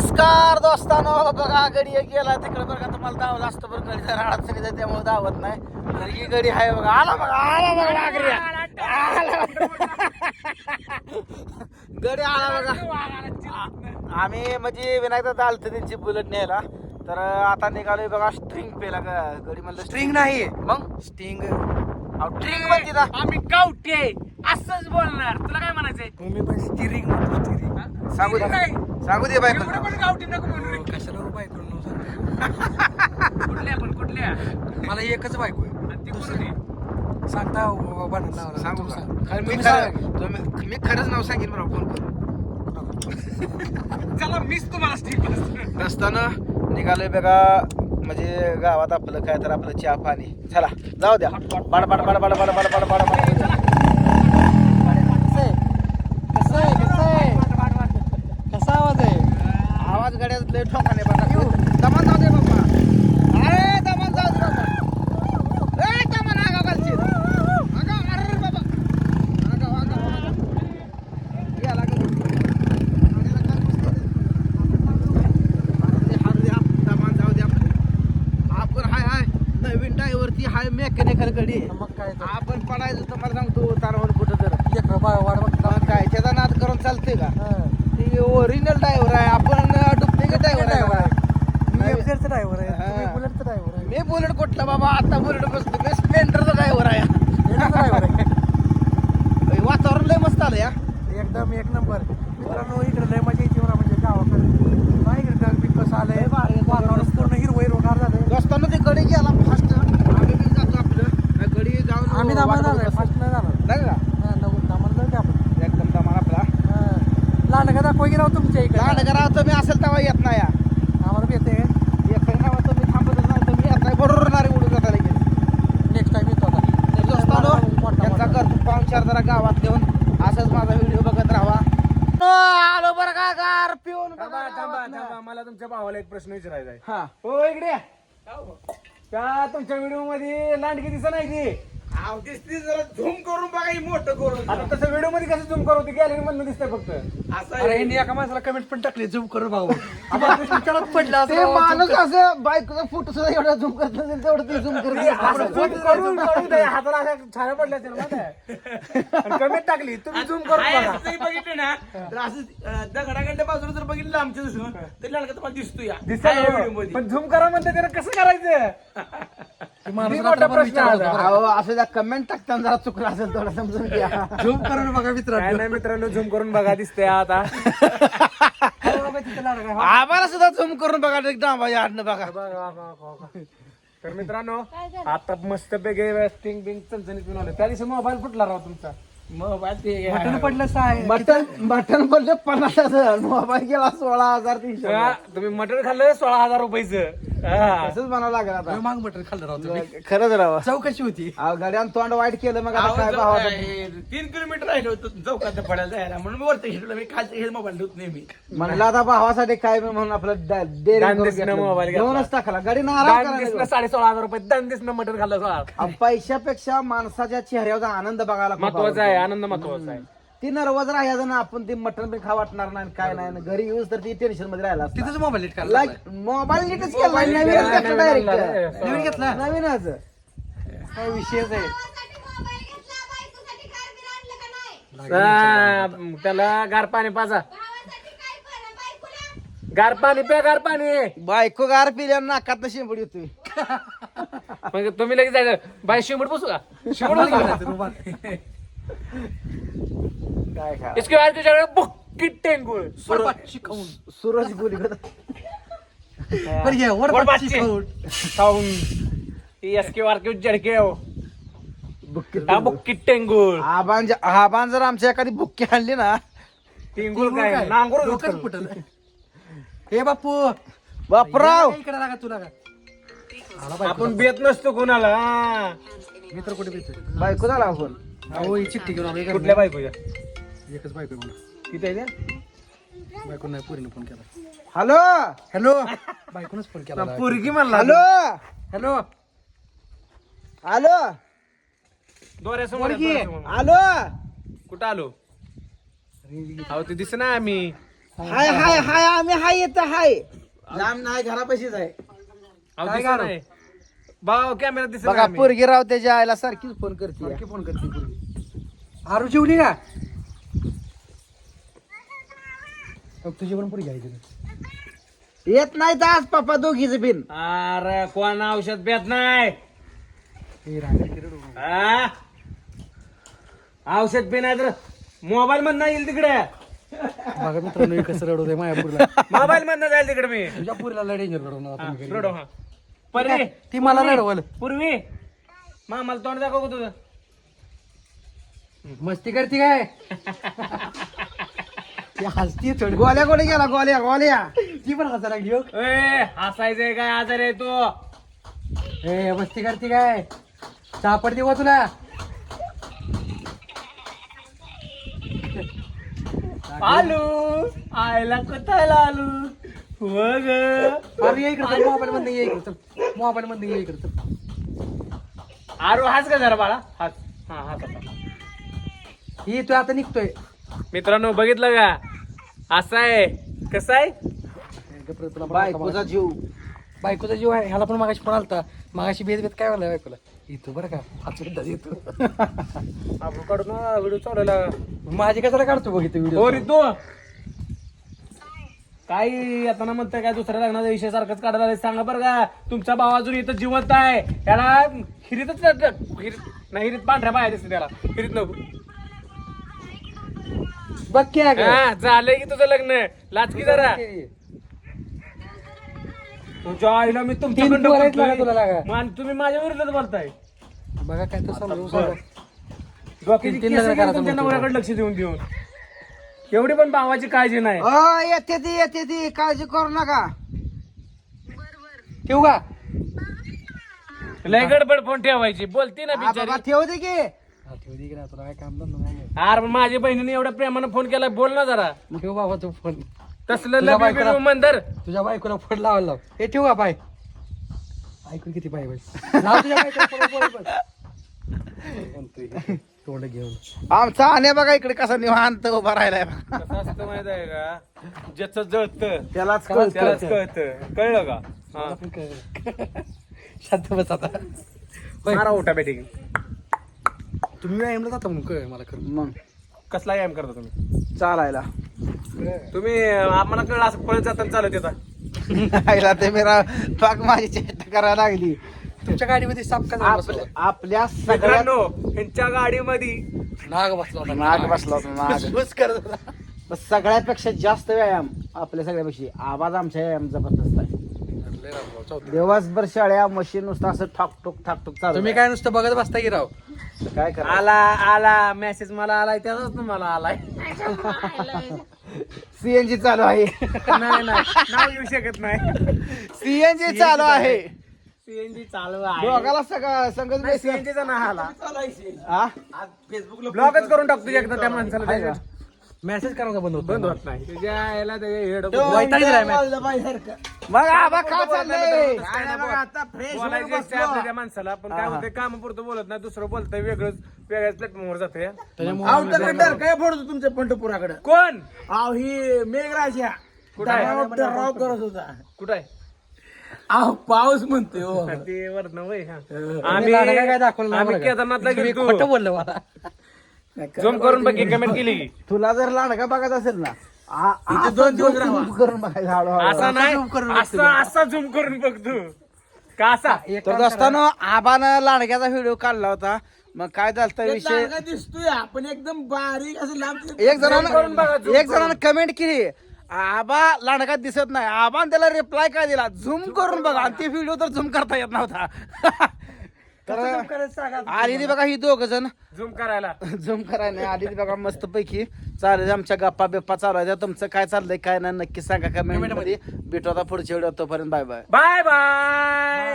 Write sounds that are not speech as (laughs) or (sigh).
नमस्कार दोस्तानो बघा गडी एक गेला तिकडे बघा तुम्हाला धावला असतं बरं गडी जरा अडचणीत आहे त्यामुळे धावत नाही. तर ही गडी आहे बघा आला बघा आला बघा आला बघा. गडी आला बघा. आम्ही म्हणजे विनायक दादा आलत त्यांची बुलेट न्यायला. तर आता निघालोय बघा स्ट्रिंग पेला गडी म्हणलं स्ट्रिंग नाही. मग? स्ट्रिंग म्हणते आम्ही गावटे असंच बोलणार तुला काय म्हणायचंय तुम्ही पण स्टिरिंग म्हणतो स्टिरिंग सांगू दे नाही. सांगू दे बायको एवढं पण गावठी नको म्हणू रे. कशाला हो बायको नाव सांगता? कुठल्या पण कुठल्या मला एकच बायको आहे ती आहे? सांगता हो, भांडण लावला. सांगू का? सांगा. मी तुम्ही खरं- सांगा. तुम्ही- मी खरंच नाव सांगेन बरं फोन करून चला मीच तुम्हाला स्टीप नसताना निघालोय बघा म्हणजे गावात आपलं काय तर आपलं चहा पाणी चला जाऊ द्या बड बड बड बड बड बड बड बड कसा आवाज आहे आवाज गाड्यात लय ठोकाने बघा दमान जाऊ दे बाबा अरे दमान जाऊ दे बाबा ए दमान आगाव घालशील आगाव अरे बाबा आगाव आगाव आगाव या लागेल गाडीला काय बसतंय? ते हारू द्या, दमान जाऊ द्या आपण हाय हाय नवीन मेकॅनिकल गडी मग काय तर. आपण पडायचं तुम्हाला सांगतो तारावर कुठं तर. लेकरं बाळ वाट बघता. मग काय त्याचा नाद करून चालतंय का? हा. ती ओरिजिनल ड्रायव्हर आहे. आपण डुप्लिकेट ड्रायव्हर आहे? मी driver आहे. तुम्ही हा. मी बुलेट कुठला बाबा? आता बुलेट बसतो. मी स्प्लेंडरचा ड्रायव्हर आहे. Driver आहे. (laughs) वातावरण लय मस्त आलं या एकदम एक नंबर. मित्रांनो इकडे लय मजा येते बरं म्हणजे गावाकडे नाही इकडे ढग बिग कसं आलंय लय भारी आहे. वातावरण पूर्ण हिरवं हिरवगार झालंय दोस्तांना ते गडी गेला फास्ट आम्ही बी जातो आपलं गडी जाऊन आम्ही वाट दामाला बघत जाणार बसतो. फास्ट नाही जाणार नाही का हा, नऊ- दामाला जाऊ की आपण एकदम दमान आपला हा. लांडगा दाखवा की राव तुमच्या इकडे लांड करा तुम्ही असेल तेव्हा येत नाही या आम्हाला बी येते येत नाही तुम्ही थांबतच नाही तुम्ही येत नाही बरोबर नारी उडून जाता लगेच नेक्स्ट टाइम येतो आता दोस्तांनो मोठा- त्यांचा मोठा. घर पाहुणचार जरा गावात घेऊन असंच माझा व्हिडिओ बघत राहा. आलो बरं का गार पिऊन बघा थांबा थांबा गावातनं. थांबा. मला तुमच्या भावाला एक प्रश्न विचारायचा आहे. हा. हो इकडे या. त्या तुमच्या व्हिडिओमध्ये लांडगी दिसत नाही ती? जरा झूम करून बघा मोठं करून. आता तसं कसं झूम करू? ती गॅलरी मधनं दिसतंय फक्त. अरे ह्यांनी एका माणसाला कमेंट पण टाकली झूम करून भाऊ. (laughs) विचारात पडला ते माणूस असं बायकोचा फोटो सुद्धा एवढा झूम करत नसेल तेवढं ते झूम करत असं zoom करून करून ते हाताला अशा छाया पडल्या ना कमेंट टाकली तुम्ही झूम करून बघा बघितलं ना तर असं दगडाकडल्या बाजूला जर बघितलं आमच्या दिसून तर लाडका तुम्हाला दिसतो या. आहे हो. मध्ये. पण झूम करा म्हणते त्याला कसं करायचं? (laughs) माणूस मी मोठा प्रश्न आहे आता. अहो असं कमेंट टाकताना जरा चुकलं असेल थोडं समजून घ्या. झूम करून बघा काय मित्रांनो नाही मित्रांनो झूम करून बघा दिसतंय आता. आम्हाला सुद्धा झूम करून बघा एक डांबा आडनं बघा. तर मित्रांनो आता मस्त पैकी स्टिंग बिंग चणचणीत बनवले त्या दिवशी मोबाईल फुटला राव तुमचा. मोबाईल पडलं काय बटन बटन बोलले पन्नास हजार. मोबाईल गेला सोळा हजार तीनशे. तुम्ही मटण खाल्लं सोळा हजार रुपयाचं. हा. तसंच म्हणावं लागेल आता. माग खाल्लं तुम्ही. खरंच राव. चौकशी होती. अहो गाड्यानं तोंड वाईट केलं मग आता काय भावाचं? तीन किलोमीटर राहिलं होतं चौकात पडायला जायला. म्हणून मी वरती घेतलं मी खालचं हे मोबाईल ठेवत नेहमी म्हणलं आता भावासाठी काय बी म्हणून आपलं डेअरिंग करून घेतलं. मोबाईल घेतला. दोनच टाकला गाडी नाराज दान दिसणं साडे सोळा हजार रुपये दान दिसणं मटण खाल्लं सोळा पैशापेक्षा माणसाच्या चेहऱ्यावरचा आनंद बघायला खूप महत्त्वाचा आहे आनंद महत्त्वाचा आहे. ती नर्वज राहायचं ना आपण ते मटण बी खा वाटणार नाही काय नाही. आणि घरी येऊस तर ती टेन्शनमध्ये राहिला. तिथंच मोबाईल नीट काढला लाईक मोबाईल नीटच केला नवीनच घेतला डायरेक्ट नवीन घेतला? नवीनच. काय विषयच आहे. हा, त्याला गार पाणी पाजा. गार पाणी प्या गार पाणी. बायको गार पिल्या नाकात शिंपड येतोय. मग तुम्ही लगेच जायचं. बाय शिमट बसू का? शिमट बसू का? (laughs) काय खा. इसके बाद तुझ्याकडे बुक्की टेंगुळ शिकवून सूरज गोली बरं घ्या वर वरपाची. शिकवून खाऊन एस के वार के जडके हो हा बुक्की टेंगुळ आबान ज- आबान जर आमच्या एखादी बुक्की आणली ना। टेंगुळ काय? नांगूर डोकंच फुटलं हे बापू बापराव! इकडे लागा तुला का. आपण बेत नसतो कोणाला हा. मित्र कुठे भेटतो बायको झाला आपण? अहो ही चिठ्ठी घेऊन आलो कुठल्या बायकोच्या? एकच बायको आहे मला किती आहे ते? बायको नाही पोरीने फोन केला. हॅलो? हॅलो? (laughs) बायकोनच फोन केला पोरगी म्हणला हॅलो? हॅलो? हॅलो? दोऱ्यासमोर पोरगी. दोऱ्यासमोर. हॅलो? कुठं आलो? अहो ते दिस ना आम्ही. हाय हाय हाय आम्ही हाय येतं हाय. लांब नाही घरापाशीच आहे. अहो. भाऊ कॅमेरा दिसत बघा. पोरगी राव त्याच्या आईला सारखीच फोन करते. फोन करते पोरगी. आरू जेवली का? तुझी पण घ्यायची येत नाही तर आज पप्पा दोघीच बिन. अरे कोण औषध पेत नाही? आ? औषध पे नाही तर मोबाईल मधनं येईल तिकडे. बघा मित्रांनो हे कसं रडवतंय माझ्या पुरीला. मोबाईल मधनं जाईल तिकडे मी. तुझ्या पुरीला लय डेंजर रडवणार आता मी घरी. रडो हा. परे ती मला रडवल. पूर्वी. मामाला तोंड दाखव का तुझं. मस्ती करते काय? (laughs) हसती थोडी. गोल्या कोणी गेला गोल्या गोल्या. ती पण हसा लागली हो. ए हसायचंय काय आजार आहे तू? ए मस्ती करते काय? सापड देऊ तुला. आलू आयला कुठाला आलू हो ग अरे ये इकडे मोबाईल मध्ये ये इकडे मोबाईल मध्ये ये इकडे आरू हाच का जरा बाळा. हाच हा हाच. ही तू आता निघतोय. मित्रांनो बघितलं का? असं आहे. कसं आहे? बायकोचा जीव. बायकोचा जीव आहे. ह्याला पण मागाशी फोन आलता? मागाशी भेद भेद काय म्हणलं बायकोला? येतो बरं का. पाच मिनिटात येतो. आपण काढून व्हिडिओ चढवला माझी कशाला काढतो बघ इथे व्हिडिओ? हो रितू काही आता ना म्हणताय काय दुसऱ्या लग्नाचा विषय सारखंच काढायला लागलाय. सांगा बरं का. तुमचा भाव अजून इथं जिवंत आहे. त्याला हिरीतच हिरीत नाही हिरीत पांढऱ्या बाया दिसते त्याला. हिरीत नको. बघ की अगं. हा, झालंय की तुझं लग्न लाचकी जरा तुझ्या आईला मी तीन पोरं आहेत लागा तुला लागा. तुमच्या आणि तुम्ही माझ्या विरुद्धच बोलताय बघा काय तर समजून. सांगा. डोक्याची तीन केस लग्न गेली करा तुमच्या. नवऱ्याकडे लक्ष देऊन देऊन एवढी पण भावाची काळजी नाही अ येते ती येते ती काळजी करू नका ठेवू का लय गडबड फोन ठेवायची बोलती ना हा, बाबा बिचारी ठेव दे की हा, ठेवू दे की ना, तुला काय काम धंदा नाही. अरे माझ्या बहिणीने एवढ्या प्रेमानं फोन केला बोल ना जरा. ठेव बाबा तू फोन तसलं तुझ्या बायकोला- मंदर तुझ्या बायकोला फोन लावायला लाव. हे ठेवू का बाय ऐकून किती पाय बाय लाव तुझ्या बायकोला फोन, बोल, बोल. म्हणतोय, तोंड घेऊन. आमचा आणे बघा इकडे कसा निवांत उभा राहिलाय बघा. कसं असतं माहीत आहे का? ज्याचं जळत त्यालाच त्यालाच त्यालाच कळत. कळत. कळलं का? हा. मला पण कळलं. (laughs) शांत बस आता. होय. मारा उठा बॅटिंग तुम्ही व्यायामला जाता म्हणून कळ मला खरं. मग? कसला व्यायाम करता तुम्ही? चालायला. तुम्ही आम्हाला कळलं असं पळत जाताना चालत येतात आईला ते मेरा पाक माझी चेष्टा करायला लागली. तुमच्या गाडीमध्ये साप का झाला आपल्या आपल्या सगळ्या मित्रांनो ह्यांच्या गाडीमध्ये नाग बसला होता नाग. बसला होता नाग. बस करत होता. सगळ्यापेक्षा जास्त व्यायाम आपल्या सगळ्यापेक्षा. आवाज आमच्या व्यायाम जबरदस्त आहे लय रामभाऊ, चौथा. दिवसभर शाळ्या मशीन नुसतं असं ठाक ठोक ठाक ठोक चालू तुम्ही काय नुसतं बघत बसता की राव? आहे. काय करा आला आला मेसेज मला आलाय त्याचाच तुम्हाला आलाय. सीएनजी चालू आहे. नाही नाही नाव येऊ शकत नाही. सीएनजी चालू आहे. सीएनजी चालू आहे. दोघाला सगळं संगत बस- सीएनजीचा ना आला. हा? ब्लॉगच करून टाकतो एकदा त्या माणसाला मेसेज करायचा बंद होतो. बंद होत नाही. त्याच्या याला हेड. मग आबा काय चाललंय काय बघा आता बोलायचं त्या माणसाला पण काय होते कामापुरतं बोलत नाही दुसरं बोलतंय वेगळंच वेगळ्याच प्लॅटफॉर्मवर जाते आउटर काय फोडतो तुमच्या पंढरपुराकडे? कोण? आव ही मेघराजा. कुठं आहे? डराव डराव करत होता. कुठं आहे? आव पाऊस म्हणतोय हो. (laughs) ते वरन वय हा. लाडा काय दाखवलं आम्ही? केदारनाथला गेलो बोललं मला. झूम करून बघ कमेंट केली. तुला जर लाडका बघायचा असेल ना आ- इथे असं दोन दिवस zoom राहावा. करून हळूहळू. असा नाही zoom करून असा असा झूम करून बघ तू. का असा? एक तर काम करा. दोस्तानो आबानं लाडक्याचा व्हिडिओ काढला होता. मग काय झालं ते विषय? दिसतोय आपण एकदम बारीक असं लांब एक करून बघा, जणांना zoom एक जणांना कमेंट केली. आबा लांडका दिसत नाही. आबा त्याला रिप्लाय काय दिला? झूम करून बघा. आणि ते व्हिडिओ तर झूम करता येत नव्हता. (laughs) कसं zoom करायचं सांगा. आली बघा ही दोघ जण. झूम करायला. झूम करायला नाही. आली बघा मस्त पैकी चालेल आमच्या गप्पा बिप्पा चालू आहे तुमचं काय चाललंय काय नाही नक्की सांगा कमेंटमध्ये. भेटू आता पुढच्या व्हिडिओ तोपर्यंत. Bye bye bye bye